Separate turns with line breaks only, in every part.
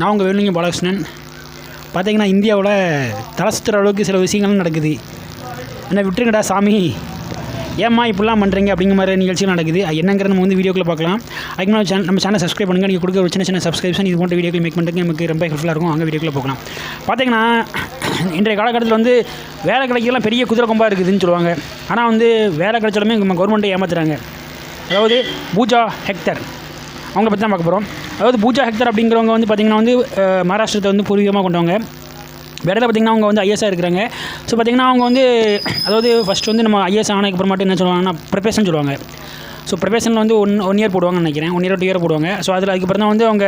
நான் உங்கள் வேணுங்க பாலகிருஷ்ணன். பார்த்தீங்கன்னா இந்தியாவில் தலை சுற்றுற அளவுக்கு சில விஷயங்கள் நடக்குது. என்ன விட்டுருங்கடா சாமி. ஏம்மா இப்படிலாம் பண்ணுறீங்க அப்படிங்கிற மாதிரி நிகழ்ச்சிகள் நடக்குது. அது என்னங்கிறது நம்ம வந்து வீடியோக்குள்ளே பார்க்கலாம். அதுக்கு முன்னாடி சேனல் நம்ம சேனல் சப்ஸ்கிரைப் பண்ணுங்கள் நீங்கள் கொடுக்குற ஒரு சின்ன சின்ன சப்ஸ்கிரிப்ஷன் இது போன்ற வீடியோக்கள் மேக் பண்ணுறதுக்கு நமக்கு ரொம்ப ஹெல்ப்ஃபுல்லாக இருக்கும். அங்கே வீடியோக்குள்ளே பார்க்கலாம் பார்த்தீங்கன்னா இன்றைய காலகட்டத்தில் வந்து வேலை கிடைக்கலாம் பெரிய குதிரை கொம்பாக இருக்குதுன்னு சொல்லுவாங்க. ஆனால் வந்து வேலை கிடைச்சாலுமே நம்ம கவர்மெண்ட்டை ஏமாத்துறாங்க. அதாவது பூஜா ஹெக்டர். அவங்கள பற்றி தான் பார்க்க போகிறோம் அதாவது பூஜா ஹெக்டர் அப்படிங்கிறவங்க வந்து பார்த்திங்கன்னா வந்து மகாராஷ்டிரத்தை வந்து பூர்வீகமாக கொண்டவங்க. வேலையில் பார்த்திங்கன்னா அவங்க வந்து ஐஎஸ்ஆ இருக்கிறாங்க. ஸோ பார்த்திங்கன்னா அவங்க வந்து அதாவது ஃபஸ்ட் வந்து நம்ம ஐஎஸ் ஆனதுக்கு அப்புறமாட்டு என்ன சொல்லுவாங்கன்னா ப்ரிப்பரேஷன் சொல்லுவாங்க. ஸோ ப்ரிப்பரேஷனில் வந்து ஒன் ஒன் இயர் போடுவாங்கன்னு நினைக்கிறேன். ஒன் இயர் டூ இயர் போடுவாங்க. ஸோ அதில் அதுக்கப்புறம் தான் வந்து அவங்க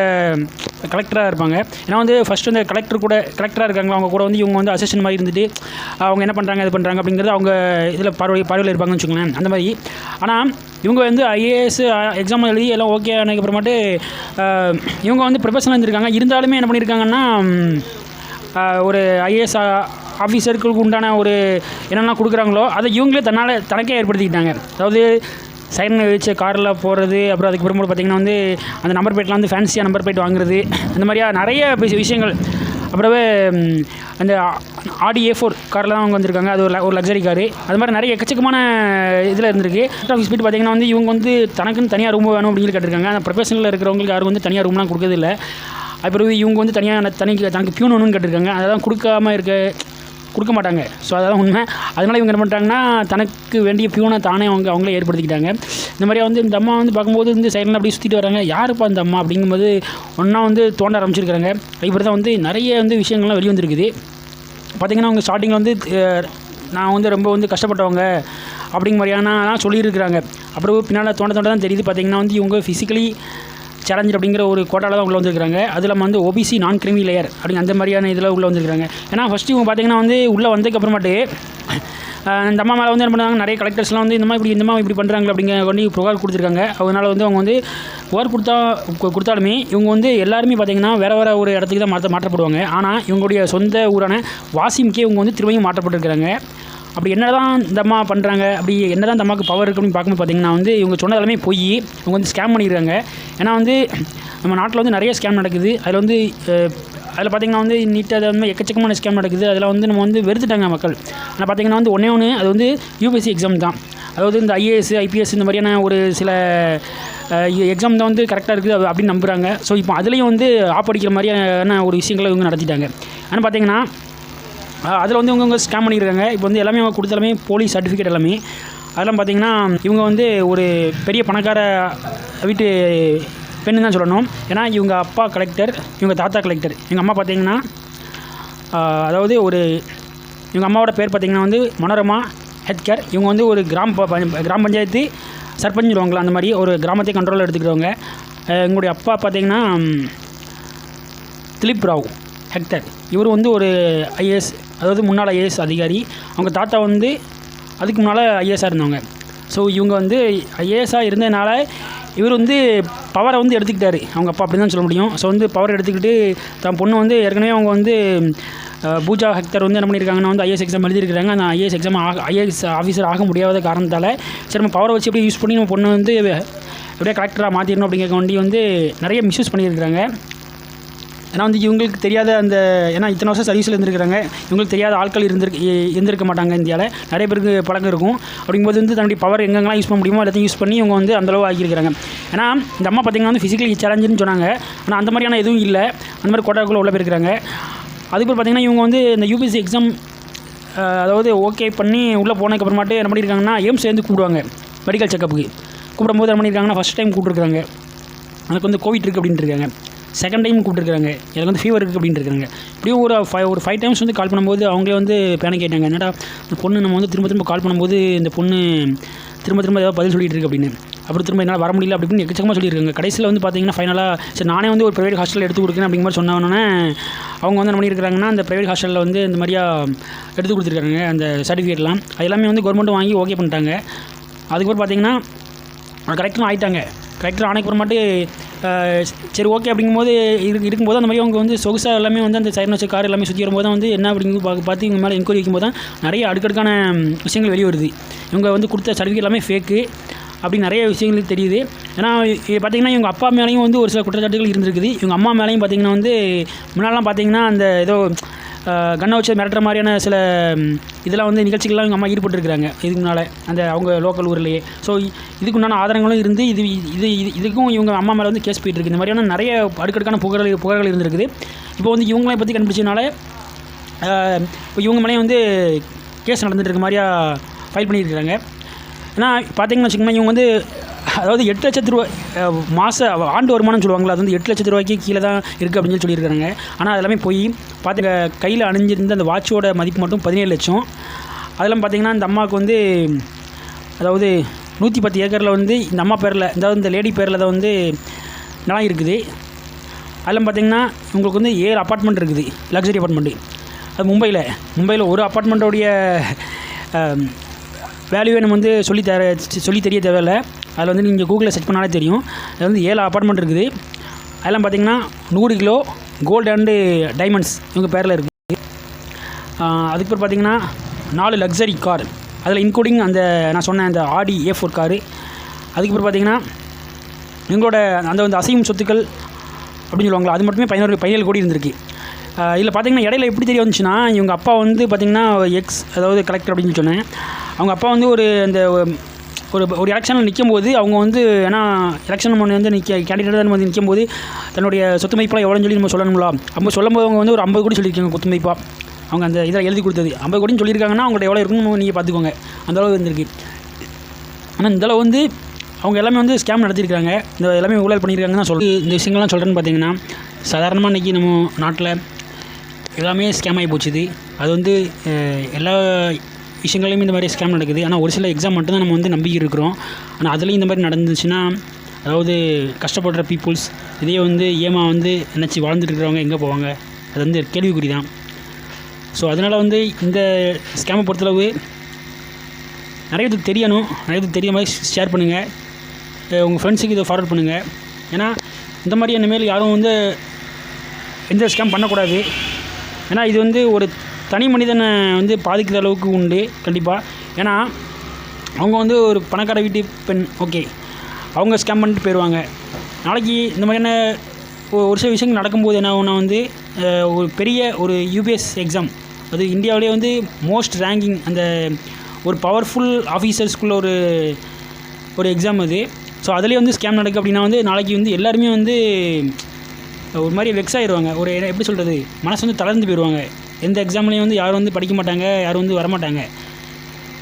கலெக்டராக இருப்பாங்க. ஏன்னா வந்து ஃபஸ்ட் வந்து கலெக்டர் கூட கலெக்டராக இருக்காங்களா அவங்க கூட வந்து இவங்க வந்து அசிஸ்டன்ட் மாதிரி இருந்துட்டு அவங்க என்ன பண்ணுறாங்க இது பண்ணுறாங்க அப்படிங்கிறது அவங்க இதில் பார்வை பார்வையில் இருப்பாங்கன்னு வச்சுக்கோங்களேன். அந்த மாதிரி. ஆனால் இவங்க வந்து ஐஏஎஸ் எக்ஸாம் எழுதி எல்லாம் ஓகே ஆனதுக்கப்புறமாட்டு இவங்க வந்து ப்ரொஃபஷனல் இருந்திருக்காங்க. இருந்தாலுமே என்ன பண்ணியிருக்காங்கன்னா ஒரு ஐஏஎஸ் ஆஃபீஸர்களுக்கு உண்டான ஒரு என்னென்ன கொடுக்குறாங்களோ அதை இவங்களே தன்னால் தனக்கே ஏற்படுத்திக்கிட்டாங்க. அதாவது சைன் வச்ச காரில் போகிறது அப்புறம் அதுக்கு அதுக்கப்புறமா பார்த்தீங்கன்னா வந்து அந்த நம்பர் பிளேட்லாம் வந்து ஃபேன்சியாக நம்பர் பிளேட் வாங்குறது அந்த மாதிரியா நிறைய விஷயங்கள். அப்புறவே அந்த ஆடி ஏ ஃபோர் காரில் தான் அவங்க வந்திருக்காங்க. அது ஒரு ல- ஒரு லக்ஸரி காரு அது மாதிரி நிறைய எக்கச்சக்கமான இதில் இருந்திருக்கு. ஆஃபீஸ் பார்த்திங்கன்னா வந்து இவங்க வந்து தனக்குன்னு தனியாக ரூம் வேணும் அப்படின்னு சொல்லி கேட்டிருக்காங்க. அந்த ப்ரொஃபஷனில் இருக்கிறவங்களுக்கு யாரும் வந்து தனியாக ரூம்லாம் கொடுக்கறதில்ல. அப்புறம் இவங்க வந்து தனியாக தனி தனக்கு பியூன் ஒன்றுன்னு கேட்டிருக்காங்க. அதெல்லாம் கொடுக்காம இருக்க கொடுக்க மாட்டாங்க. ஸோ அதெல்லாம் உண்மை. அதனால் இவங்க என்ன பண்ணுறாங்கன்னா தனக்கு வேண்டிய பியூனை தானே அவங்க அவங்களே ஏற்படுத்திக்கிட்டாங்க. இந்த மாதிரியாக வந்து இந்த அம்மா வந்து பார்க்கும்போது இந்த சைடில் அப்படியே சுற்றிட்டு வராங்க. யாருப்பா இந்த அம்மா அப்படிங்கும்போது ஒன்றா வந்து தோண்ட ஆரம்பிச்சிருக்காங்க. இப்படி தான் வந்து நிறைய வந்து விஷயங்கள்லாம் வெளிவந்திருக்குது பார்த்திங்கன்னா அவங்க ஸ்டார்டிங்கில் வந்து நான் வந்து ரொம்ப வந்து கஷ்டப்பட்டவங்க அப்படிங்க மாதிரியானலாம் சொல்லியிருக்கிறாங்க. அப்புறம் பின்னால் தோண்ட தோண்ட தான் தெரியுது. பார்த்திங்கன்னா வந்து இவங்க ஃபிசிக்கலி சேலஞ்சர் அப்படிங்கிற ஒரு கோட்டாவில் தான் உள்ளே வந்திருக்காங்க அதில் வந்து ஓபிசி நான் கிரிமி லேயர் அப்படிங்க அந்த மாதிரியான இதில் உள்ளே வந்திருக்காங்க ஏன்னா ஃபஸ்ட்டு இவங்க பார்த்தீங்கன்னா வந்து உள்ளே வந்ததுக்கப்புறமாட்டு இந்த அம்மா மேலே வந்து என்ன பண்ணுறாங்க நிறைய கலெக்டர்ஸ்லாம் வந்து இந்த மாதிரி இப்படி இந்த மாதிரி இப்படி பண்ணுறாங்க அப்படிங்கிற கொண்டு புகார் கொடுத்துருக்காங்க. அதனால் வந்து அவங்க வந்து புகார் கொடுத்தா கொடுத்தாலுமே இவங்க வந்து எல்லாருமே பார்த்தீங்கன்னா வேறு வேறு ஒரு இடத்துக்கு தான் மாற்ற மாற்றப்படுவாங்க. ஆனால் இவங்களுடைய சொந்த ஊரான வாசிம்கே இவங்க வந்து திரும்பியும் மாற்றப்பட்டிருக்கிறாங்க. அப்படி என்ன தான் இந்த அம்மா பண்ணுறாங்க அப்படி என்ன தான் இந்த அம்மாவுக்கு பவர் இருக்குது அப்படின்னு பார்க்கும்போது பார்த்தீங்கன்னா வந்து இவங்க சொன்னதெல்லாமே போய். இவங்க வந்து ஸ்கேம் பண்ணிடுறாங்க ஏன்னா வந்து நம்ம நாட்டில் வந்து நிறைய ஸ்கேம் நடக்குது. அதில் வந்து அதில் பார்த்திங்கன்னா வந்து நீட்டாக வந்து எக்கச்சக்கமான ஸ்கேம் நடக்குது. அதில் வந்து நம்ம வந்து வெறுத்துட்டாங்க மக்கள். ஆனால் பார்த்திங்கன்னா வந்து ஒன்றே ஒன்று அது வந்து யூபிஎஸ்சி எக்ஸாம் தான். அதாவது இந்த ஐஏஎஸ் ஐபிஎஸ் இந்த மாதிரியான ஒரு சில எக்ஸாம் தான் வந்து கரெக்டாக இருக்குது அது அப்படின்னு நம்புகிறாங்க ஸோ இப்போ அதுலேயும் வந்து ஆப்படிக்கிற மாதிரியான ஒரு விஷயங்களை இவங்க நடத்திட்டாங்க. ஆனால் பார்த்திங்கன்னா அதில் வந்து இவங்க ஸ்கேம் பண்ணியிருக்காங்க. இப்போ வந்து எல்லாமே அவங்க கொடுத்த எல்லாமே போலீஸ் சர்டிஃபிகேட் எல்லாமே. அதெல்லாம் பார்த்தீங்கன்னா இவங்க வந்து ஒரு பெரிய பணக்கார வீட்டு பெண்ணு தான் சொல்லணும். ஏன்னா இவங்க அப்பா கலெக்டர் இவங்க தாத்தா கலெக்டர் எங்கள் அம்மா பார்த்தீங்கன்னா அதாவது ஒரு இவங்க அம்மாவோட பேர் பார்த்தீங்கன்னா வந்து மனோரமா ஹெட்கர். இவங்க வந்து ஒரு கிராம கிராம பஞ்சாயத்து சர்பஞ்ச் சொல்லுவாங்களா அந்த மாதிரி ஒரு கிராமத்தை கண்ட்ரோலில் எடுத்துக்கிறவங்க எங்களுடைய அப்பா பார்த்தீங்கன்னா திலீப் ராவ் ஹெக்டர் இவர் வந்து ஒரு ஐஏஎஸ் அதாவது முன்னாள் ஐஏஎஸ் அதிகாரி. அவங்க தாத்தா வந்து அதுக்கு முன்னால் ஐஏஎஸ்ஸாக இருந்தவங்க. ஸோ இவங்க வந்து ஐஏஎஸ்ஸாக இருந்ததுனால இவர் வந்து பவரை வந்து எடுத்துக்கிட்டார். அவங்க அப்பா அப்படி தான் சொல்ல முடியும். ஸோ வந்து பவர் எடுத்துக்கிட்டு தன் பொண்ணு வந்து ஏற்கனவே அவங்க வந்து பூஜா ஹெக்டர் வந்து என்ன பண்ணியிருக்காங்கன்னா வந்து ஐஏஎஸ் எக்ஸாம் எழுதியிருக்காங்க அந்த ஐஏஎஸ் எக்ஸாம் ஆக ஐஏஎஸ் ஆஃபீஸர் ஆக முடியாத காரணத்தால் சரி நம்ம பவரை வச்சு எப்படி யூஸ் பண்ணி நம்ம பொண்ணு வந்து எப்படியே கலெக்டராக மாற்றிடணும் அப்படிங்கிற வண்டி வந்து நிறைய மிஸ்யூஸ் பண்ணியிருக்கிறாங்க. ஏன்னா வந்து இவங்களுக்கு தெரியாத அந்த ஏன்னா இத்தனை வருஷம் சர்வீஸில் இருந்திருக்கிறாங்க. இவங்களுக்கு தெரியாத ஆட்கள் இருந்திருக்கு இருந்திருக்க மாட்டாங்க இந்தியாவில் நிறைய பேருக்கு பழக்கம் இருக்கும். அப்படிங்கும்போது வந்து தன்னுடைய பவர் எங்கெங்கெல்லாம் யூஸ் பண்ண முடியுமோ எல்லாத்தையும் யூஸ் பண்ணி இவங்க வந்து அந்தளவு ஆகியிருக்கிறாங்க ஏன்னா இந்த அம்மா பார்த்திங்கன்னா வந்து ஃபிசிக்கலி சேலஞ்சுன்னு சொன்னாங்க. ஆனால் அந்த மாதிரியான எதுவும் இல்லை. அந்த மாதிரி கோட்டாக்குள்ளே உள்ள போயிருக்கிறாங்க. அதுக்கப்புறம் பார்த்திங்கன்னா இவங்க வந்து இந்த யூபிஎஸ்சி எக்ஸாம் அதாவது ஓகே பண்ணி உள்ளே போனதுக்கப்புறமாட்டு என்ன பண்ணியிருக்காங்கன்னா எய்ம்ஸ் சேர்ந்து கூப்பிடுவாங்க. மெடிக்கல் செக்கப்புக்கு கூப்பிடும்போது என்ன பண்ணியிருக்காங்கன்னா ஃபஸ்ட் டைம் கூப்பிட்ருக்காங்க எனக்கு வந்து கோவிட் இருக்குது அப்படின்ட்டு இருக்காங்க. செகண்ட் டைம் கூப்பிட்டுருக்காங்க. எனக்கு வந்து ஃபீவர் இருக்குது அப்படின்ட்டு இருக்காங்க. இப்படியும் ஒரு ஃபைவ் ஒரு ஃபைவ் டைம்ஸ் வந்து கால் பண்ணும்போது அவங்களே வந்து பேனிக் கேட்டாங்க என்னடா இந்த பொண்ணு நம்ம வந்து திரும்ப திரும்ப கால் பண்ணும்போது இந்த பொண்ணு திரும்ப திரும்ப ஏதாவது பதில் சொல்லிட்டு இருக்கு அப்படின்னு. அப்புறம் திரும்ப என்னால் வர முடியல அப்படின்னு எக்கச்சக்கமாக சொல்லியிருக்காங்க. கடைசியில் வந்து பார்த்தீங்கன்னா ஃபைனலாக சரி நானே வந்து ஒரு ப்ரைவேட் ஹாஸ்டலில் எடுத்து கொடுக்குறேன் அப்படிங்கிற மாதிரி சொன்னோன்னே அவங்க வந்து என்ன பண்ணியிருக்காங்கன்னா அந்த ப்ரைவேட் ஹாஸ்டலில் வந்து இந்த மாதிரியா எடுத்து கொடுத்துருக்காங்க அந்த சர்டிஃபிகேட்லாம் அது எல்லாமே வந்து கவர்மெண்ட்டும் வாங்கி ஓகே பண்ணிட்டாங்க. அதுக்கப்புறம் பார்த்தீங்கன்னா கரெக்டாக ஆகிட்டாங்க கரெக்டாக ஆனைக்கு மட்டும் சரி ஓகே அப்படிங்கும்போது இருக்கு இருக்கும்போது அந்த மாதிரி அவங்க வந்து சொகுசாக எல்லாமே வந்து அந்த சைரன் வச்ச கார் எல்லாமே சுற்றி வரும்போது தான் வந்து என்ன அப்படிங்கிறது பார்க்க பார்த்து இவங்க மேலே என்கொயரி வைக்கும்போது தான் நிறைய அடுக்கடுக்கான விஷயங்கள் வெளியே வருது இவங்க வந்து கொடுத்த சர்டிஃபிகேட் எல்லாமே ஃபேக்கு அப்படி நிறைய விஷயங்கள் தெரியுது. ஏன்னா பார்த்திங்கன்னா இவங்க அப்பா மேலேயும் வந்து ஒரு சில குற்றச்சாட்டுகள் இருந்திருக்குது. இவங்க அம்மா மேலேயும் பார்த்திங்கன்னா வந்து முன்னாடிலாம் பார்த்திங்கன்னா அந்த ஏதோ கண்ணை வச்சு மிரட்டுற மாதிரியான சில இதெல்லாம் வந்து நிகழ்ச்சிகள்லாம் எங்கள் அம்மா ஈடுபட்டுருக்குறாங்க. இதுக்கு முன்னால் அந்த அவங்க லோக்கல் ஊர்லேயே. ஸோ இதுக்கு உண்டான ஆதாரங்களும் இருந்து இது இது இது இதுக்கும் இவங்க அம்மா மேலே வந்து கேஸ் போயிட்டுருக்கு. இந்த மாதிரியான நிறைய அடுக்கடுக்கான புகழ் புகழ்கள் இருந்திருக்குது. இப்போ வந்து இவங்களை பற்றி கண்டுபிடிச்சதுனால இப்போ இவங்க மேலே வந்து கேஸ் நடந்துட்டு இருக்க மாதிரியா ஃபைல் பண்ணியிருக்கிறாங்க. ஏன்னா பார்த்தீங்கன்னு வச்சுக்கோங்களேன் இவங்க வந்து அதாவது எட்டு லட்சத்து ரூபாய் மாத ஆண்டு வருமானம் சொல்லுவாங்களா அது வந்து எட்டு லட்சத்து ரூபாய்க்கு கீழே தான் இருக்குது அப்படின்னு சொல்லி சொல்லியிருக்காங்க. ஆனால் அதெல்லாமே போய் பார்த்து கையில் அணிஞ்சிருந்த அந்த வாட்சோட மதிப்பு மட்டும் பதினேழு லட்சம். அதெல்லாம் பார்த்தீங்கன்னா இந்த அம்மாவுக்கு வந்து அதாவது நூற்றி பத்து ஏக்கரில் வந்து இந்த அம்மா பேரில் அதாவது இந்த லேடி பேரில் தான் வந்து நிலம் இருக்குது. அதில் பார்த்தீங்கன்னா உங்களுக்கு வந்து ஏழு அப்பார்ட்மெண்ட் இருக்குது லக்ஸரி அப்பார்ட்மெண்ட்டு அது மும்பையில் மும்பையில் ஒரு அப்பார்ட்மெண்ட்டோடைய வேல்யூவே நம்ம வந்து சொல்லி தர சொல்லி தெரிய தேவையில்ல. அதில் வந்து நீங்கள் கூகுளில் செர்ச் பண்ணாலே தெரியும். அது வந்து ஏழு அப்பார்ட்மெண்ட் இருக்குது. அதெல்லாம் பார்த்தீங்கன்னா நூறு கிலோ கோல்டு அண்டு டைமண்ட்ஸ் இவங்க பேரில் இருக்குது அதுக்கப்புறம் பார்த்தீங்கன்னா நாலு லக்ஸரி கார் அதில் இன்க்ளூடிங் அந்த நான் சொன்ன அந்த ஆடி ஏ ஃபோர் காரு அதுக்கப்புறம் பார்த்தீங்கன்னா எங்களோட அந்த வந்து அசையும் சொத்துக்கள் அப்படின்னு சொல்லுவாங்களா அது மட்டுமே பதினோரு பதினேழு கோடி இருந்திருக்கு. இதில் பார்த்தீங்கன்னா இடையில எப்படி தெரிய வந்துச்சுன்னா இவங்க அப்பா வந்து பார்த்திங்கன்னா எக்ஸ் அதாவது கலெக்டர் அப்படின்னு சொன்னேன். அவங்க அப்பா வந்து ஒரு அந்த ஒரு ஒரு எலெக்ஷனில் நிற்கும் போது அவங்க வந்து ஏன்னா எலெக்ஷன் நம்ம வந்து நிற்க கேண்டிடேட்டாக வந்து நிற்கும் போது தன்னுடைய சொத்து மதிப்பெலாம் எவ்வளோன்னு சொல்லி நம்ம சொல்லணும்ல. அப்போ சொல்லும்போது அவங்க வந்து ஒரு ஐம்பது கோடி சொல்லியிருக்காங்க கொத்து மதிப்பாக அவங்க அந்த இதில் எழுதி கொடுத்தது. ஐம்பது கோடின்னு சொல்லியிருக்காங்கன்னா அவங்கள்ட்ட எவ்வளோ இருக்குன்னு நீங்கள் பார்த்துக்கோங்க. அந்த அளவு இருந்திருக்கு. ஆனால் இந்த அளவு வந்து அவங்க எல்லாமே வந்து ஸ்கேம் நடத்தியிருக்காங்க. இந்த எல்லாமே ஊழல் பண்ணியிருக்காங்கன்னு தான் சொல்லி இந்த விஷயங்கள்லாம் சொல்கிறேன்னு பார்த்தீங்கன்னா சாதாரணமாக இன்றைக்கி நம்ம நாட்டில் எல்லாமே ஸ்கேம் ஆகி போச்சுது. அது வந்து எல்லா விஷயங்களையும் இந்த மாதிரி ஸ்கேம் நடக்குது. ஆனால் ஒரு சில எக்ஸாம் மட்டும்தான் நம்ம வந்து நம்பிக்கை இருக்கிறோம். ஆனால் அதுலேயும் இந்த மாதிரி நடந்துச்சுன்னா அதாவது கஷ்டப்படுற பீப்புள்ஸ் இதே வந்து ஏமா வந்து நினச்சி வாழ்ந்துட்டு இருக்கிறவங்க எங்கே போவாங்க? அது வந்து கேள்விக்குறி தான் ஸோ அதனால் வந்து இந்த ஸ்கேமை பொறுத்தளவு நிறைய பேருக்கு தெரியணும். நிறைய பேருக்கு தெரிய மாதிரி ஷேர் பண்ணுங்கள் உங்கள் ஃப்ரெண்ட்ஸுக்கு இதை ஃபார்வர்ட் பண்ணுங்கள் ஏன்னா இந்த மாதிரி இனிமேல் யாரும் வந்து எந்த ஸ்கேம் பண்ணக்கூடாது. ஏன்னா இது வந்து ஒரு தனி மனிதனை வந்து பாதிக்கிற அளவுக்கு உண்டு கண்டிப்பாக ஏன்னா அவங்க வந்து ஒரு பணக்கார வீட்டு பெண் ஓகே அவங்க ஸ்கேம் பண்ணிட்டு போயிடுவாங்க நாளைக்கு இந்த மாதிரியான ஒரு சில விஷயங்கள் நடக்கும்போது என்ன ஆகும்னா வந்து ஒரு பெரிய ஒரு யூபிஎஸ் எக்ஸாம் அது இந்தியாவிலே வந்து மோஸ்ட் ரேங்கிங் அந்த ஒரு பவர்ஃபுல் ஆஃபீஸர்ஸ்குள்ள ஒரு ஒரு எக்ஸாம் அது. ஸோ அதுலேயே வந்து ஸ்கேம் நடக்கு அப்படின்னா வந்து நாளைக்கு வந்து எல்லாருமே வந்து ஒரு மாதிரி வெக்ஸ் ஆயிடுவாங்க ஒரு எப்படி சொல்கிறது மனசு வந்து தளர்ந்து போயிடுவாங்க எந்த எக்ஸாம்லேயும் வந்து யாரும் வந்து படிக்க மாட்டாங்க யாரும் வந்து வரமாட்டாங்க.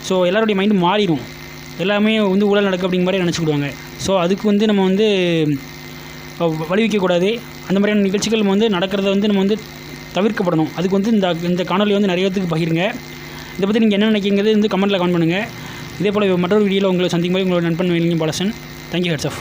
ஸோ எல்லாருடைய மைண்டு மாறிடும். எல்லாமே வந்து ஊழல் நடக்கு அப்படிங்கிற மாதிரி நினச்சிக்கிடுவாங்க. ஸோ அதுக்கு வந்து நம்ம வந்து அஹ், அந்த மாதிரியான நிகழ்ச்சிகள் வந்து நடக்கிறத வந்து நம்ம வந்து தவிர்க்கப்படணும். அதுக்கு வந்து இந்த இந்த காணொலி வந்து நிறைய பேத்துக்கு பகிருங்க. இதை பற்றி நீங்கள் என்ன நினைக்கிறீங்கிறது வந்து கமெண்ட்டில் கமெண்ட் பண்ணுங்கள் இதே போல் மற்றொரு வீடியோவில் உங்களை சந்திக்கும் போது உங்களோட நண்பன் வேலிங்க பாலசன். Thank you hats off